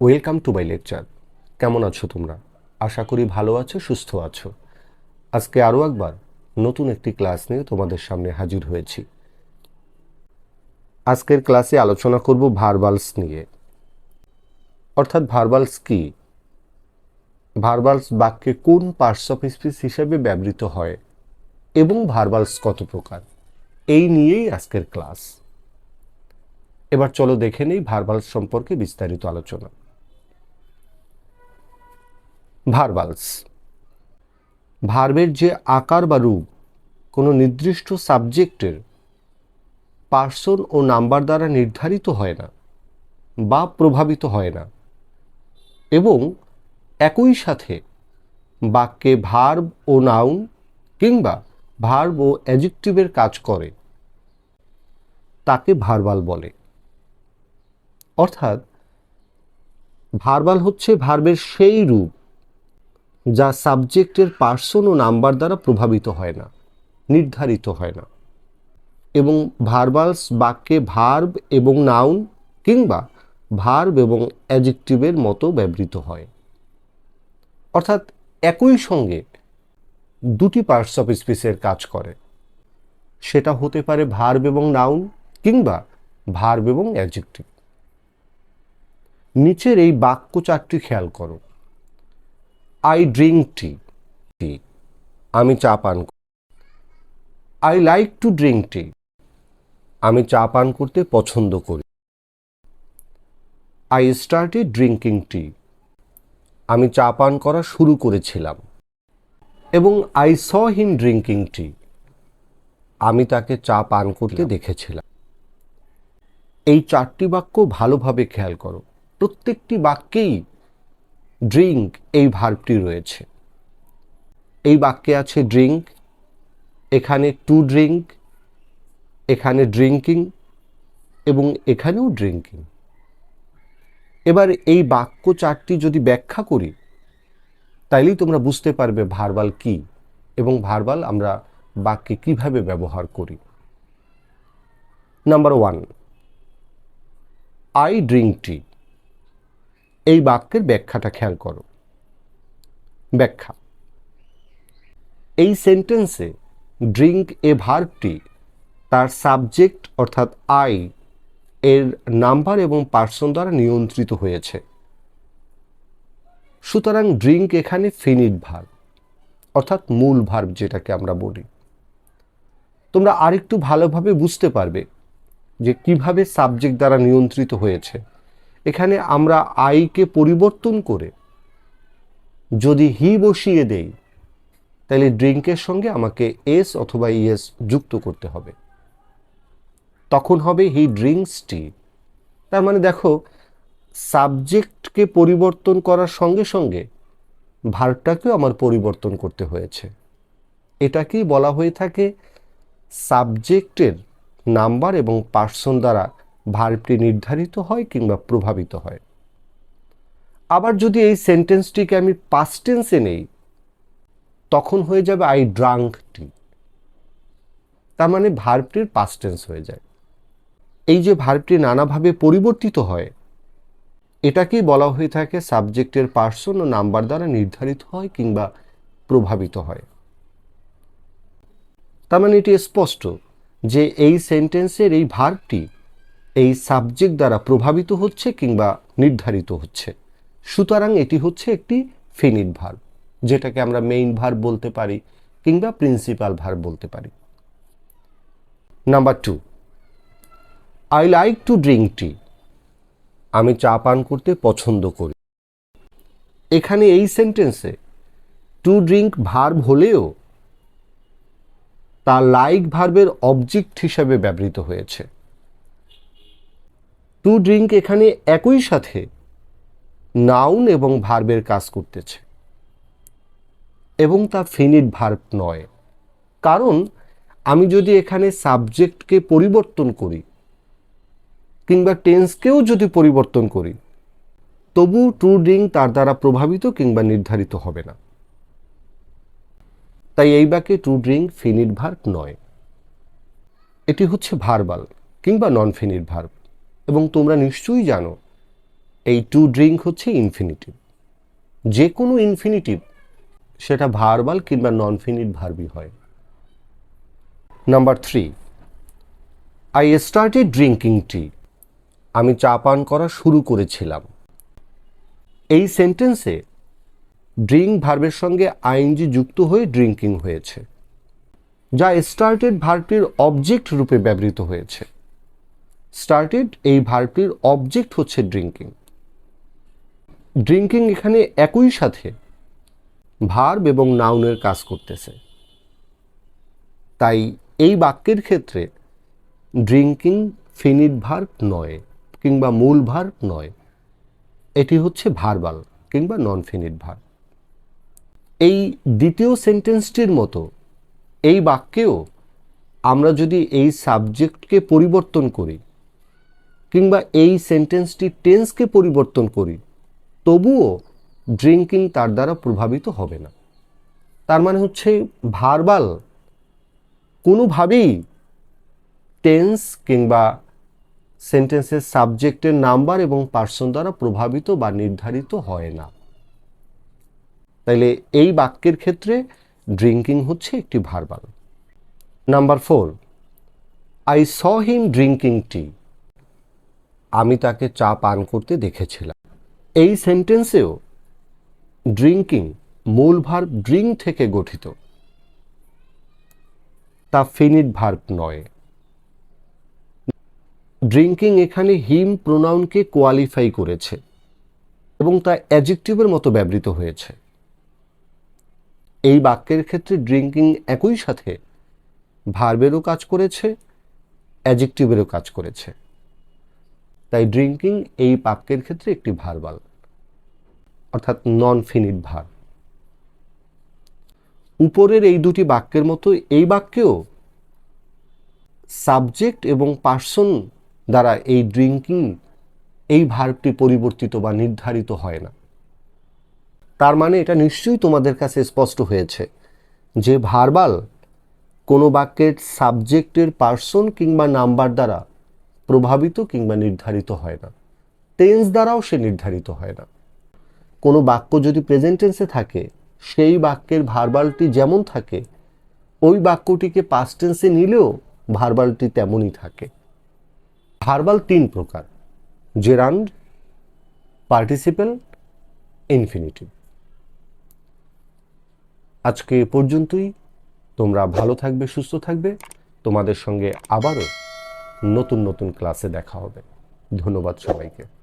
Welcome to my lecture কেমন আছো তোমরা? আশা করি ভালো আছো, সুস্থ আছো। আজকে আরও একবার নতুন একটি ক্লাস নিয়ে তোমাদের সামনে হাজির হয়েছি। আজকের ক্লাসে আলোচনা করব ভার্বালস নিয়ে। অর্থাৎ ভার্বালস কি? ভার্বালস বাক্যে কোন পার্টস অফ স্পিচ হিসেবে ব্যবহৃত হয় এবং ভার্বালস কত প্রকার? এই নিয়েই আজকের ক্লাস। এবার চলো দেখে নেই ভার্বালস সম্পর্কে বিস্তারিত আলোচনা। ভার্বালস ভার্বের যে আকার বা রূপ কোনো নির্দিষ্ট সাবজেক্টের পার্সন ও নাম্বার দ্বারা নির্ধারিত হয় না বা প্রভাবিত হয় না এবং একই সাথে বাক্যে ভার্ব ও নাউন কিংবা ভার্ব ও অ্যাজেক্টিভের কাজ করে, তাকে ভার্বাল বলে। অর্থাৎ ভার্বাল হচ্ছে ভার্বের সেই রূপ যা সাবজেক্টের পার্সন ও নাম্বার দ্বারা প্রভাবিত হয় না, নির্ধারিত হয় না। এবং ভার্বালস বাক্যে ভার্ব এবং নাউন কিংবা ভার্ব এবং অ্যাজেক্টিভের মতো ব্যবহৃত হয়। অর্থাৎ একই সঙ্গে দুটি পার্টস অফ স্পিচের কাজ করে। সেটা হতে পারে ভার্ব এবং নাউন কিংবা ভার্ব এবং অ্যাডজেক্টিভ নিচের এই বাক্য চারটি খেয়াল করো। আই ড্রিঙ্ক টি টি আমি চা পান I like to drink tea আমি চা পান করতে পছন্দ করি। আই স্টার্টেড ড্রিঙ্কিং টি আমি চা পান করা শুরু করেছিলাম। এবং I saw him drinking tea আমি তাকে চা পান করতে দেখেছিলাম। এই চারটি বাক্য ভালোভাবে খেয়াল করো। প্রত্যেকটি বাক্যেই ড্রিঙ্ক, এই ভার্বটি রয়েছে। এই বাক্যে আছে ড্রিঙ্ক, এখানে টু ড্রিঙ্ক, এখানে ড্রিঙ্কিং এবং এখানেও ড্রিঙ্কিং। এবার এই বাক্য চারটি যদি ব্যাখ্যা করি, তাইলেই তোমরা বুঝতে পারবে ভার্বাল কি এবং ভার্বাল আমরা বাক্যে কীভাবে ব্যবহার করি। Number one, I drink tea. এই বাক্যের ব্যাখ্যাটা খেয়াল করো। ব্যাখ্যা। এই সেন্টেন্সে ড্রিঙ্ক এ ভার্বটি তার সাবজেক্ট অর্থাৎ আই এর নাম্বার এবং পার্সন দ্বারা নিয়ন্ত্রিত হয়েছে। সুতরাং ড্রিঙ্ক এখানে ফিনিট ভার্ব অর্থাৎ মূল ভার্ব যেটাকে আমরা বলি। তোমরা আরেকটু ভালোভাবে বুঝতে পারবে যে কীভাবে সাবজেক্ট দ্বারা নিয়ন্ত্রিত হয়েছে। এখানে আমরা আইকে পরিবর্তন করে যদি হি বসিয়ে দেই, তাহলে ড্রিঙ্কের সঙ্গে আমাকে এস অথবা ইএস যুক্ত করতে হবে। তখন হবে হি ড্রিঙ্কস টি। তার মানে দেখো, সাবজেক্টকে পরিবর্তন করার সঙ্গে সঙ্গে ভার্বটাকেও আমার পরিবর্তন করতে হয়েছে। এটাকেই বলা হয়ে থাকে সাবজেক্টের নাম্বার এবং পার্সন দ্বারা ভার্বটি নির্ধারিত হয় কিংবা প্রভাবিত হয়। আবার যদি এই সেন্টেন্সটিকে আমি পাস্ট টেন্সে নেই, তখন হয়ে যাবে আই ড্রাঙ্ক টি তার মানে ভার্বটির পাস্ট টেন্স হয়ে যায়। এই যে ভার্বটি নানাভাবে পরিবর্তিত হয়, এটাকেই বলা হয়ে থাকে সাবজেক্টের পার্সন ও নাম্বার দ্বারা নির্ধারিত হয় কিংবা প্রভাবিত হয়। তার মানে এটি স্পষ্ট যে এই সেন্টেন্সের এই ভার্বটি এই সাবজেক্ট দ্বারা প্রভাবিত হচ্ছে কিংবা নির্ধারিত হচ্ছে। সুতরাং এটি হচ্ছে একটি ফিনিট ভার্ব যেটাকে আমরা মেইন ভার্ব বলতে পারি কিংবা প্রিন্সিপাল ভার বলতে পারি। Number two I like to drink tea আমি চা পান করতে পছন্দ করি। এখানে এই সেন্টেন্সে টু ড্রিঙ্ক ভার্ব হলেও তা লাইক ভার্বের অবজেক্ট হিসাবে ব্যবহৃত হয়েছে। টু ড্রিঙ্ক এখানে একই সাথে নাউন এবং ভার্বের কাজ করতেছে। এবং তা ফিনিট ভার্ব নয়। কারণ আমি যদি এখানে সাবজেক্টকে পরিবর্তন করি, কিংবা টেন্সকেও যদি পরিবর্তন করি তবু টু ড্রিঙ্ক তার দ্বারা প্রভাবিত কিংবা নির্ধারিত হবে না। তাই এই বাক্যে টু ড্রিঙ্ক ফিনিট ভার্ব নয়। এটি হচ্ছে ভার্বাল কিংবা নন ফিনিট ভার্ব। এবং তোমরা নিশ্চয়ই জানো, এই টু ড্রিঙ্ক হচ্ছে ইনফিনিটিভ যে কোনো ইনফিনিটিভ সেটা ভার্বাল কিংবা নন ফিনিট ভার্বই হয়। Number three I started drinking tea আমি চা পান করা শুরু করেছিলাম। এই সেন্টেন্সে ড্রিঙ্ক ভার্বের সঙ্গে আইনজি যুক্ত হয়ে ড্রিঙ্কিং হয়েছে, যা স্টার্টেড ভার্বটির অবজেক্ট রূপে ব্যবহৃত হয়েছে। স্টার্টেড এই ভার্বটির অবজেক্ট হচ্ছে ড্রিঙ্কিং ড্রিঙ্কিং এখানে একই সাথে ভার্ব এবং নাউনের কাজ করতেছে। তাই এই বাক্যের ক্ষেত্রে ড্রিঙ্কিং ফিনিট ভার্ব নয় কিংবা মূল ভার্ব নয়। এটি হচ্ছে ভার্বাল কিংবা নন ফিনিট ভার্ব এই দ্বিতীয় সেন্টেন্সটির মতো এই বাক্যেও আমরা যদি এই সাবজেক্টকে পরিবর্তন করি কিংবা এই সেন্টেন্সটি টেন্সকে পরিবর্তন করি, তবুও ড্রিঙ্কিং তার দ্বারা প্রভাবিত হবে না। তার মানে হচ্ছে ভার্বাল কোনোভাবেই টেন্স কিংবা সেন্টেন্সের সাবজেক্টের নাম্বার এবং পার্সন দ্বারা প্রভাবিত বা নির্ধারিত হয় না। তাইলে এই বাক্যের ক্ষেত্রে ড্রিঙ্কিং হচ্ছে একটি verbal number four I saw him drinking tea আমি তাকে চা পান করতে দেখেছিলাম। এই সেন্টেন্সেও ড্রিঙ্কিং মূল ভার্ব ড্রিঙ্ক থেকে গঠিত। তা ফিনিট ভার্ব নয়। ড্রিঙ্কিং এখানে হিম প্রোনাউনকে কোয়ালিফাই করেছে এবং তা অ্যাজেক্টিভের মতো ব্যবহৃত হয়েছে। এই বাক্যের ক্ষেত্রে ড্রিঙ্কিং একই সাথে ভার্বেরও কাজ করেছে অ্যাজেক্টিভেরও কাজ করেছে। তাই ড্রিঙ্কিং এই বাক্যের ক্ষেত্রে একটি ভার্বাল অর্থাৎ নন ফিনিট ভার উপরের এই দুটি বাক্যের মতো এই বাক্যেও সাবজেক্ট এবং পার্সন দ্বারা এই ড্রিঙ্কিং এই ভার্বটি পরিবর্তিত বা নির্ধারিত হয় না। তার মানে এটা নিশ্চয়ই তোমাদের কাছে স্পষ্ট হয়েছে যে ভার্বাল কোনো বাক্যের সাবজেক্টের পার্সন কিংবা নাম্বার দ্বারা প্রভাবিত কিংবা নির্ধারিত হয় না। টেন্স দ্বারাও সে নির্ধারিত হয় না। কোনো বাক্য যদি প্রেজেন্টেন্সে থাকে, সেই বাক্যের ভার্বালটি যেমন থাকে, ওই বাক্যটিকে পাস্ট টেন্সে নিলেও ভার্বালটি তেমনই থাকে। ভার্বাল তিন প্রকার জেরান্ড পার্টিসিপেল ইনফিনিটিভ আজকে এ পর্যন্তই। তোমরা ভালো থাকবে, সুস্থ থাকবে। তোমাদের সঙ্গে আবারও নতুন নতুন ক্লাসে দেখা হবে। ধন্যবাদ সবাইকে।